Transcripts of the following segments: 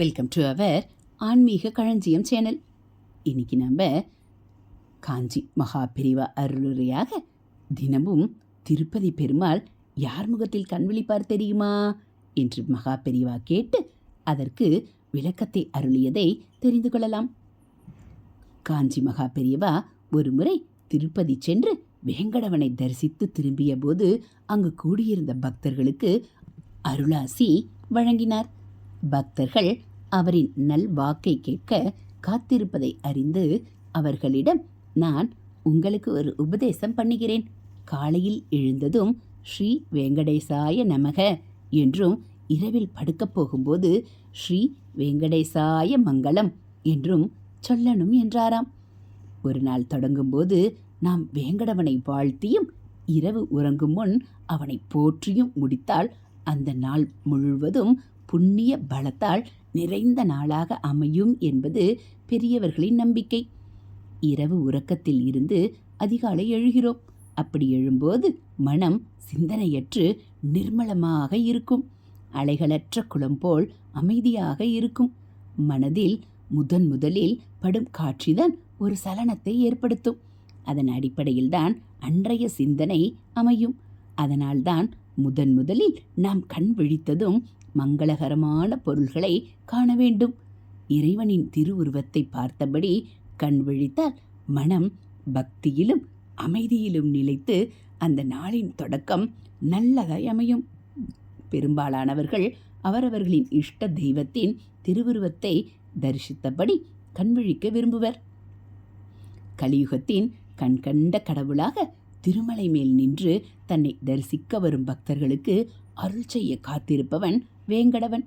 Welcome to our ஆன்மீக களஞ்சியம் channel இன்னைக்கு நம்ம காஞ்சி மகா பிரிவா அருளுரையாக தினமும் திருப்பதி பெருமாள் யார் முகத்தில் கண் விழிப்பார் தெரியுமா என்று மகா பெரிவா கேட்டு அதற்கு விளக்கத்தை அருளியதை தெரிந்து கொள்ளலாம். காஞ்சி மகா பெரியவா ஒரு முறை திருப்பதி சென்று வேங்கடவனை தரிசித்து திரும்பிய போது அங்கு கூடியிருந்த பக்தர்களுக்கு அருளாசி வழங்கினார். பக்தர்கள் அவரின் நல் வாக்கை கேட்க காத்திருப்பதை அறிந்து அவர்களிடம் நான் உங்களுக்கு ஒரு உபதேசம் பண்ணுகிறேன். காலையில் எழுந்ததும் ஸ்ரீ வெங்கடேசாய நமக என்றும் இரவில் படுக்கப் போகும்போது ஸ்ரீ வெங்கடேசாய மங்களம் என்றும் சொல்லணும் என்றாராம். ஒரு நாள் தொடங்கும்போது நாம் வேங்கடவனை வாழ்த்தியும் இரவு உறங்கும் முன் அவனை போற்றியும் முடித்தால் அந்த நாள் முழுவதும் புண்ணிய பலத்தால் நிறைந்த நாளாக அமையும் என்பது பெரியவர்களின் நம்பிக்கை. இரவு உறக்கத்தில் இருந்து அதிகாலை எழுகிறோம். அப்படி எழும்போது மனம் சிந்தனையற்று நிர்மலமாக இருக்கும். அலைகளற்ற குளம் போல் அமைதியாக இருக்கும். மனதில் முதன் முதலில் படும் காட்சிதான் ஒரு சலனத்தை ஏற்படுத்தும். அதன் அடிப்படையில்தான் அன்றைய சிந்தனை அமையும். அதனால்தான் முதன் முதலில் நாம் கண் விழித்ததும் மங்களகரமான பொருள்களை காண வேண்டும். இறைவனின் திருவுருவத்தை பார்த்தபடி கண் விழித்தால் மனம் பக்தியிலும் அமைதியிலும் நிலைத்து அந்த நாளின் தொடக்கம் நல்லதாய் அமையும். பெரும்பாலானவர்கள் அவரவர்களின் இஷ்ட தெய்வத்தின் திருவுருவத்தை தரிசித்தபடி கண்விழிக்க விரும்புவர். கலியுகத்தின் கண்கண்ட கடவுளாக திருமலை மேல் நின்று தன்னை தரிசிக்க வரும் பக்தர்களுக்கு அருள் செய்ய காத்திருப்பவன் வேங்கடவன்.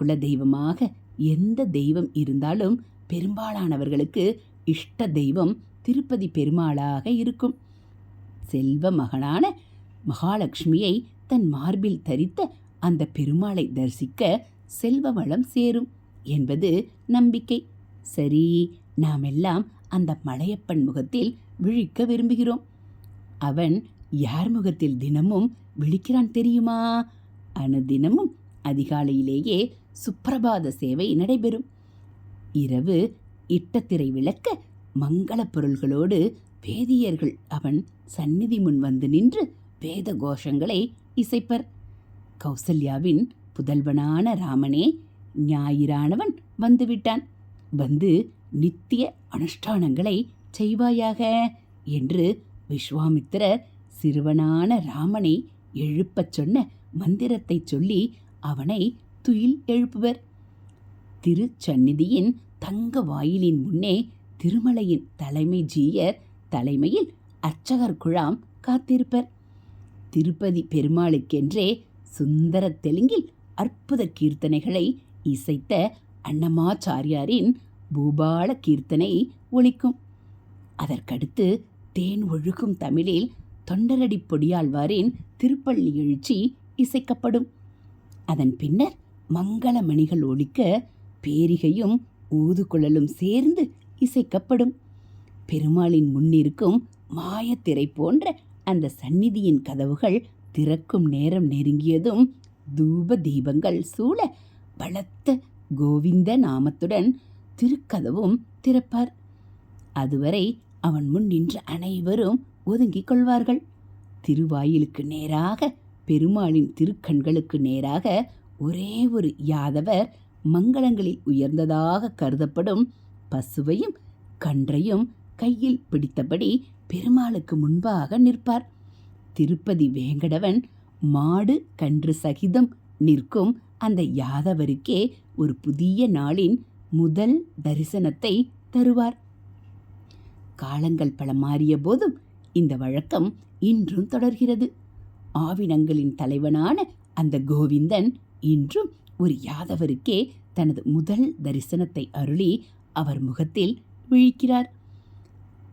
குலதெய்வமாக எந்த தெய்வம் இருந்தாலும் பெரும்பாலானவர்களுக்கு இஷ்ட தெய்வம் திருப்பதி பெருமாளாக இருக்கும். செல்வ மகனான மகாலட்சுமியை தன் மார்பில் தரித்த அந்த பெருமாளை தரிசிக்க செல்வ வளம் சேரும் என்பது நம்பிக்கை. சரி நாமெல்லாம் அந்த மலையப்பன் முகத்தில் விழிக்க விரும்புகிறோம். அவன் யார் முகத்தில் தினமும் விழிக்கிறான் தெரியுமா? அனுதினமும் அதிகாலையிலேயே சுப்பிரபாத சேவை நடைபெறும். இரவு இட்டத்திரை விளக்க மங்களப் பொருள்களோடு வேதியர்கள் அவன் சந்நிதி முன் வந்து நின்று வேத கோஷங்களை இசைப்பர். கௌசல்யாவின் புதல்வனான ராமனே ஞாயிறானவன் வந்துவிட்டான். வந்து நித்திய அனுஷ்டானங்களை செய்வாயாக என்று விஸ்வாமித்திரர் சிறுவனான ராமனை எழுப்பச் சொன்ன மந்திரத்தை சொல்லி அவனை துயில் எழுப்புவர். திருச்சந்நிதியின் தங்க வாயிலின் முன்னே திருமலையின் தலைமை ஜீயர் தலைமையில் அர்ச்சகர் குழாம் காத்திருப்பர். திருப்பதி பெருமாளுக்கென்றே சுந்தர தெலுங்கில் அற்புத கீர்த்தனைகளை இசைத்த அன்னமாச்சாரியாரின் பூபால கீர்த்தனை ஒழிக்கும் அதற்கடுத்து தேன் ஒழுகும் தமிழில் தொண்டரடி பொடியாழ்வாரின் திருப்பள்ளி எழுச்சி இசைக்கப்படும். அதன் பின்னர் மங்கள மணிகள் ஒழிக்க பேரிகையும் ஊதுகுழலும் சேர்ந்து இசைக்கப்படும். பெருமாளின் முன்னிருக்கும் மாயத்திரை போன்ற அந்த சந்நிதியின் கதவுகள் திறக்கும் நேரம் நெருங்கியதும் தூப தீபங்கள் சூழ பலத்த கோவிந்த நாமத்துடன் திருக்கதவும் திறப்பார். அதுவரை அவன் முன் நின்ற அனைவரும் ஒதுங்கிக் கொள்வார்கள். திருவாயிலுக்கு நேராக பெருமாளின் திருக்கண்களுக்கு நேராக ஒரே ஒரு யாதவர் மங்களங்களில் உயர்ந்ததாக கருதப்படும் பசுவையும் கன்றையும் கையில் பிடித்தபடி பெருமாளுக்கு முன்பாக நிற்பார். திருப்பதி வேங்கடவன் மாடு கன்று சகிதம் நிற்கும் அந்த யாதவருக்கே ஒரு புதிய நாளின் முதல் தரிசனத்தை தருவார். காலங்கள் பல மாறிய போதும் இந்த வழக்கம் இன்றும் தொடர்கிறது. ஆவினங்களின் தலைவனான அந்த கோவிந்தன் இன்றும் ஒரு யாதவருக்கே தனது முதல் தரிசனத்தை அருளி அவர் முகத்தில் விழிக்கிறார்.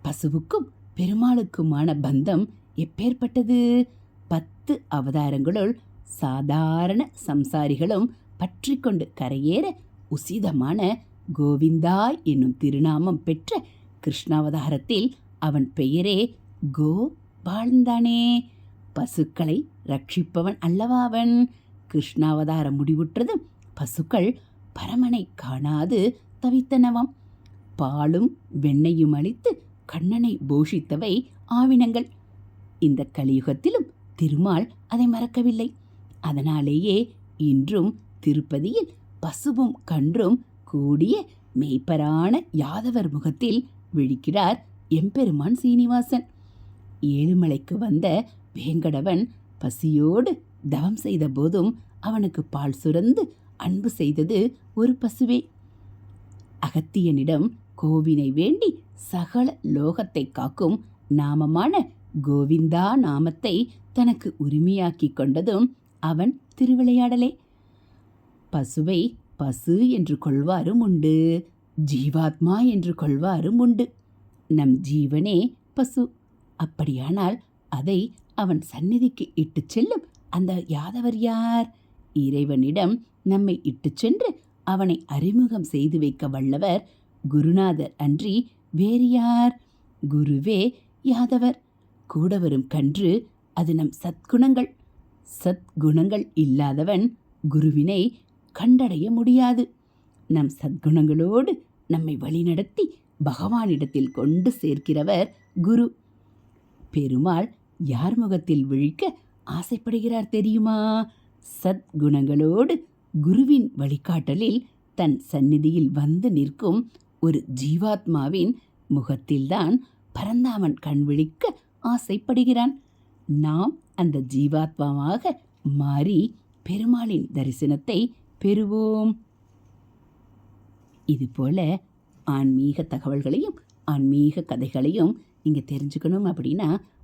பசுவுக்கும் பெருமாளுக்குமான பந்தம் எப்பேற்பட்டது? பத்து அவதாரங்களுள் சாதாரண சம்சாரிகளும் பற்றி கொண்டு கரையேற உசிதமான கோவிந்தா என்னும் திருநாமம் பெற்ற கிருஷ்ணாவதாரத்தில் அவன் பெயரே கோ வாழ்ந்தானே பசுக்களை ரட்சிப்பவன் அல்லவா அவன்? கிருஷ்ணாவதாரம் முடிவுற்றது. பசுக்கள் பரமனை காணாது தவித்தனவாம் பாலும் வெண்ணையும் அளித்து கண்ணனை போஷித்தவை ஆவினங்கள். இந்த கலியுகத்திலும் திருமால் அதை மறக்கவில்லை. அதனாலேயே இன்றும் திருப்பதியில் பசுவும் கன்றும் கூடிய மெய்ப்பரான யாதவர் முகத்தில் விழிக்கிறார் எம்பெருமான் சீனிவாசன். ஏழுமலைக்கு வந்த வேங்கடவன் பசியோடு தவம் செய்த போதும் அவனுக்கு பால் சுரந்து அன்பு செய்தது ஒரு பசுவே. அகத்தியனிடம் கோவினை வேண்டி சகல லோகத்தை காக்கும் நாமமான கோவிந்தா நாமத்தை தனக்கு உரிமையாக்கிக் கொண்டதும் அவன் திருவிளையாடலே. பசுவை பசு என்று கொள்வாரும் உண்டு ஜீவாத்மா என்று கொள்வாரும் உண்டு. நம் ஜீவனே பசு. அப்படியானால் அதை அவன் சந்நிதிக்கு இட்டுச் செல்லும் அந்த யாதவர் யார்? இறைவனிடம் நம்மை இட்டுச் சென்று அவனை அறிமுகம் செய்து வைக்க வல்லவர் குருநாதர் அன்றி வேறு யார்? குருவே யாதவர். கூட வரும் கன்று அது நம் சத்குணங்கள். சத்குணங்கள் இல்லாதவன் குருவினை கண்டடைய முடியாது. நம் சத்குணங்களோடு நம்மை வழிநடத்தி பகவானிடத்தில் கொண்டு சேர்க்கிறவர் குரு. பெருமாள் யார் முகத்தில் விழிக்க ஆசைப்படுகிறார் தெரியுமா? சத்குணங்களோடு குருவின் வழிகாட்டலில் தன் சந்நிதியில் வந்து நிற்கும் ஒரு ஜீவாத்மாவின் முகத்தில்தான் பரந்தாமன் கண் விழிக்க ஆசைப்படுகிறான். நாம் அந்த ஜீவாத்மாவாக மாறி பெருமாளின் தரிசனத்தை பெறுவோம். இதுபோல ஆன்மீக தகவல்களையும் ஆன்மீக கதைகளையும் நீங்கள் தெரிஞ்சுக்கணும் அப்படின்னா